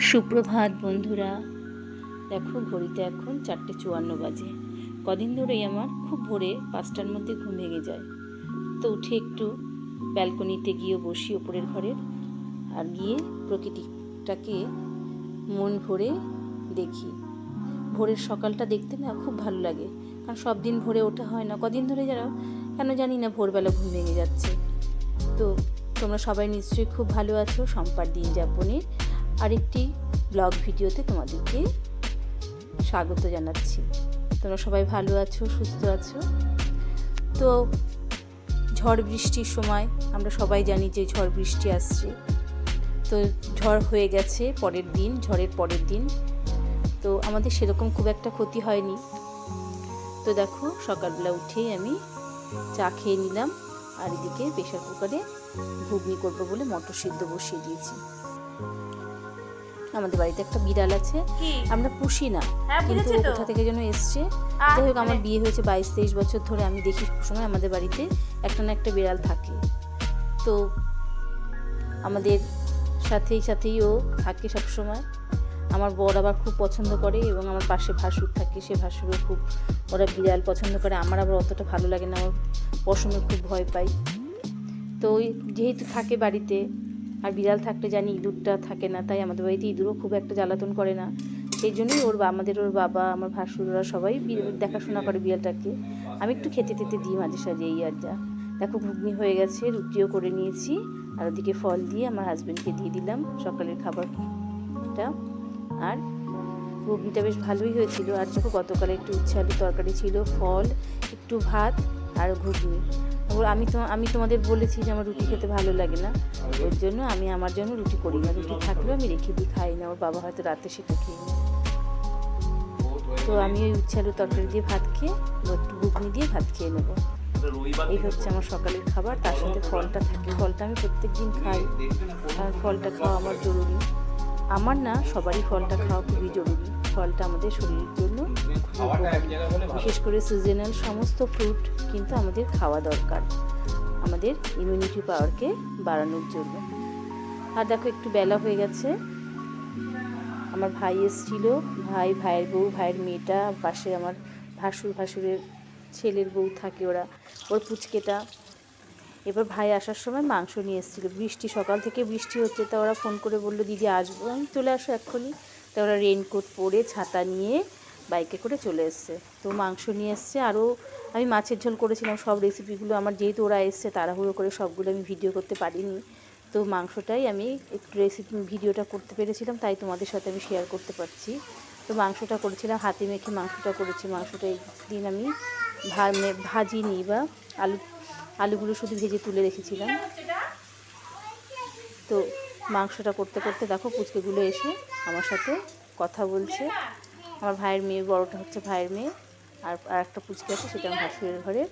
সুপ্রভাত বন্ধুরা। দেখো, ঘড়িতে এখন চারটে চুয়ান্ন বাজে। কদিন ধরেই আমার খুব ভোরে পাঁচটার মধ্যে ঘুম ভেঙে যায়। তো উঠে একটু ব্যালকনিতে গিয়ে বসি ওপরের ঘরের, আর গিয়ে প্রকৃতিটাকে মন ভরে দেখি। ভোরের সকালটা দেখতে না খুব ভালো লাগে, কারণ সব দিন ভোরে ওঠা হয় না। কদিন ধরে যেন, কেন জানি না ভোরবেলা ঘুম ভেঙে যাচ্ছে। তো তোমরা সবাই নিশ্চয়ই খুব ভালো আছো। সম্পার দিন যাপনের আরেকটি ব্লগ ভিডিওতে তোমাদেরকে স্বাগত জানাচ্ছি। তোমরা সবাই ভালো আছো, সুস্থ আছো? তো ঝড় বৃষ্টির সময় আমরা সবাই জানি যে ঝড় বৃষ্টি আসছে। তো ঝড় হয়ে গেছে পরের দিন, ঝড়ের পরের দিন। তো আমাদের সেরকম খুব একটা ক্ষতি হয়নি। তো দেখো, সকালবেলা উঠেই আমি চা খেয়ে নিলাম। আর এদিকে প্রেশার কুকারে ঘুগনি করব বলে মটর সিদ্ধ বসিয়ে দিয়েছি। আমাদের বাড়িতে একটা বিড়াল আছে। আমরা পুষি না। হ্যাঁ কিন্তু কোথা থেকে যেন এসছে। যাই হোক আমার মানে- বিয়ে হয়েছে বাইশ তেইশ বছর ধরে। আমি দেখি সবসময় আমাদের বাড়িতে একটা না একটা বিড়াল থাকে। তো আমাদের সাথেই সাথেই ও থাকে সবসময় আমার বর আবার খুব পছন্দ করে এবং আমার পাশে ভাসুর থাকে। সে ভাসুরও খুব ওরা বিড়াল পছন্দ করে। আমার আবার অতটা ভালো লাগে না। আমার পশমে খুব ভয় পাই। তো ওই যেহেতু থাকে বাড়িতে আর বিড়াল থাকলে জানি ইঁদুরটা থাকে না, তাই আমাদের বাড়িতে ইঁদুরও খুব একটা জ্বালাতন করে না। সেই জন্যই ওর আমাদের ওর বাবা, আমার ভাসুররা সবাই দেখাশোনা করে বিড়ালটাকে। আমি একটু খেতে টেতে দিই মাঝে সাঝে এই আর যা। দেখো ঘুগনি হয়ে গেছে, রুটিও করে নিয়েছি। আর ওদিকে ফল দিয়ে আমার হাজব্যান্ডকে দিয়ে দিলাম সকালের খাবারটা। আর ঘুগনিটা বেশ ভালোই হয়েছিল। আর দেখো গতকালে একটু উচ্ছে আলু তরকারি ছিল, ফল, একটু ভাত আর ঘুগনি। আমি তো, আমি তোমাদের বলেছি যে আমার রুটি খেতে ভালো লাগে না। ওর জন্য আমি আমার জন্য রুটি করি না। রুটি থাকলেও আমি রেখে দিই, খাই না। ওর বাবা হয়তো রাতে সেটা খেয়ে নেয়। তো আমি ওই উচ্ছে আলু তরকারি দিয়ে ভাত খেয়ে, একটু ঘুগনি দিয়ে ভাত খেয়ে নেব। এই হচ্ছে আমার সকালের খাবার। তার সাথে ফলটা থাকে। ফলটা আমি প্রত্যেক দিন খাই। আর ফলটা খাওয়া আমার জরুরি। আমার না সবারই ফলটা খাওয়া খুবই জরুরি। ফলটা আমাদের শরীরের জন্য উপকারী। বিশেষ করে সিজনাল সমস্ত ফ্রুট কিন্তু আমাদের খাওয়া দরকার আমাদের ইমিউনিটি পাওয়ারকে বাড়ানোর জন্য। আর দেখো একটু বেলা হয়ে গেছে। আমার ভাই এসেছিল ভাই ভাইয়ের বউ ভাইয়ের মেয়েটা পাশে আমার ভাসুর ভাসুরের ছেলের বউ থাকে ওরা ওর পুচকেটা। এবার ভাই আসার সময় মাংস নিয়ে এসেছিল। বৃষ্টি সকাল থেকে বৃষ্টি হচ্ছে তা ওরা ফোন করে বলল দিদি আসব? আমি চলে আসো এক্ষুনি। তা ওরা রেনকোট পরে ছাতা নিয়ে বাইকে করে চলে এসছে। তো মাংস নিয়ে এসছে। আরও আমি মাছের ঝোল করেছিলাম, সব রেসিপিগুলো আমার যেহেতু ওরা এসছে, তাড়াহুড়ো করে সবগুলো আমি ভিডিও করতে পারিনি। তো মাংসটাই আমি একটু রেসিপি ভিডিওটা করতে পেরেছিলাম, তাই তোমাদের সাথে আমি শেয়ার করতে পারছি। তো মাংসটা করেছিলাম, হাতে মেখে মাংসটা করেছি। মাংসটা একদিন আমি ভাজিনি বা আলু, আলুগুলো শুধু ভেজে তুলে রেখেছিলাম। তো মাংসটা করতে করতে দেখো পুচকেগুলো এসে আমার সাথে কথা বলছে। আমার ভাইয়ের মেয়ে, বড়টা হচ্ছে ভাইয়ের মেয়ে। আর আর একটা পুচকে আছে, সেটা আমার ভাসুরের ঘরের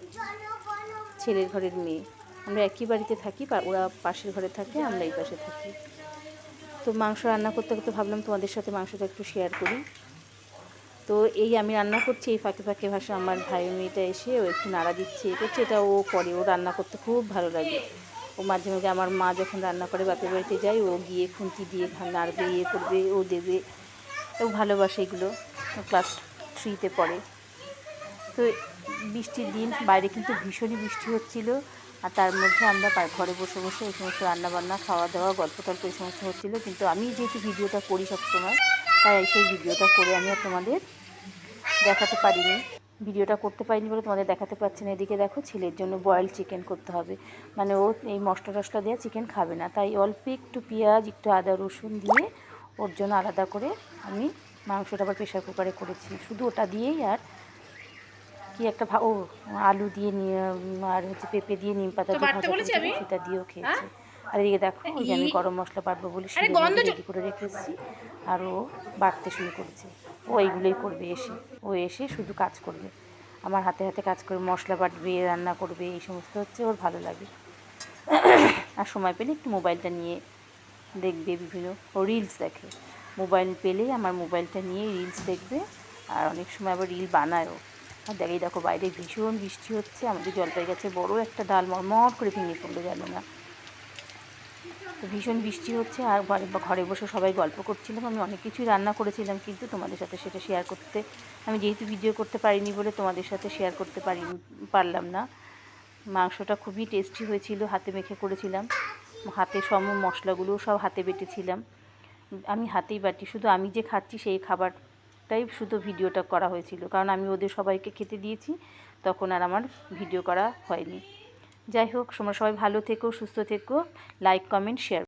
ছেলের ঘরের মেয়ে। আমরা একই বাড়িতে থাকি ওরা পাশের ঘরে থাকে, আমরা এই পাশে থাকি। তো মাংস রান্না করতে করতে ভাবলাম তোমাদের সাথে মাংসটা একটু শেয়ার করি। তো এই আমি রান্না করছি, এই ফাঁকে ফাঁকে ভাষা আমার ভাই মেয়েটা এসে ও একটু নাড়া দিচ্ছে, এ করছে, এটা ও করে, ও রান্না করতে খুব ভালো লাগে। ও মাঝে মাঝে আমার মা যখন রান্না করে বাপের বাড়িতে যায়, ও গিয়ে খুন্তি দিয়ে নাড়বে ইয়ে করবে, ও দেবে। ও ভালোবাসে এগুলো। ক্লাস থ্রিতে পড়ে। তো বৃষ্টির দিন বাইরে কিন্তু ভীষণই বৃষ্টি হচ্ছিল। আর তার মধ্যে আমরা ঘরে বসে বসে এই সমস্ত রান্নাবান্না খাওয়া দাওয়া গল্প টল্প এই সমস্ত হচ্ছিল। কিন্তু আমি যেহেতু ভিডিওটা করি সবসময়, তাই সেই ভিডিওটা করে আমি আর তোমাদের দেখাতে পারিনি। ভিডিওটা করতে পারিনি বলে তোমাদের দেখাতে পারছি না। এদিকে দেখো ছেলের জন্য বয়েল চিকেন করতে হবে। মানে ও এই মশলা টশলা দেওয়া চিকেন খাবে না। তাই অল্প একটু পেঁয়াজ একটু আদা রসুন দিয়ে ওর জন্য আলাদা করে আমি মাংসটা আবার প্রেশার কুকারে করেছি। শুধু ওটা দিয়েই আর কি একটা ভা- ও আলু দিয়ে নিয়ে আর হচ্ছে পেঁপে দিয়ে নিম পাতা দিয়ে? সেটা দিয়েও খেয়েছে। হ্যাঁ? আর এদিকে দেখো ওই যে আমি গরম মশলা বাটবো বলে রেডি করে রেখে এসেছি আর ও বাটতে শুরু করেছে। ও এইগুলোই করবে এসে। ও এসে শুধু কাজ করবে। আমার হাতে হাতে কাজ করে, মশলা বাটবে, রান্না করবে, এই সমস্ত হচ্ছে ওর ভালো লাগে। আর সময় পেলে একটু মোবাইলটা নিয়ে দেখবে বিভিন্ন। ও রিলস দেখে। মোবাইল পেলেই আমার মোবাইলটা নিয়ে রিলস দেখবে। আর অনেক সময় আবার রিল বানায়ও। আর দেখেই দেখো বাইরে ভীষণ বৃষ্টি হচ্ছে। আমাদের জলপাই গাছে বড় একটা ডাল মরমর করে ভেঙে পড়ল, জানো না? তো ভীষণ বৃষ্টি হচ্ছে আর বা ঘরে বসে সবাই গল্প করছিলাম। আমি অনেক কিছুই রান্না করেছিলাম কিন্তু তোমাদের সাথে সেটা শেয়ার করতে, আমি যেহেতু ভিডিও করতে পারিনি বলে তোমাদের সাথে শেয়ার করতে পারি, পারলাম না। মাংসটা খুবই টেস্টি হয়েছিল, হাতে মেখে করেছিলাম। হাতে সম মশলাগুলোও সব হাতে বেটেছিলাম। আমি হাতেই বাটি, শুধু আমি যে খাচ্ছি সেই খাবারটাই শুধু ভিডিওটা করা হয়েছিল। কারণ আমি ওদের সবাইকে খেতে দিয়েছি, তখন আর আমার ভিডিও করা হয়নি। যাই হোক তোমরা সবাই ভালো থেকো সুস্থ থেকো লাইক কমেন্ট শেয়ার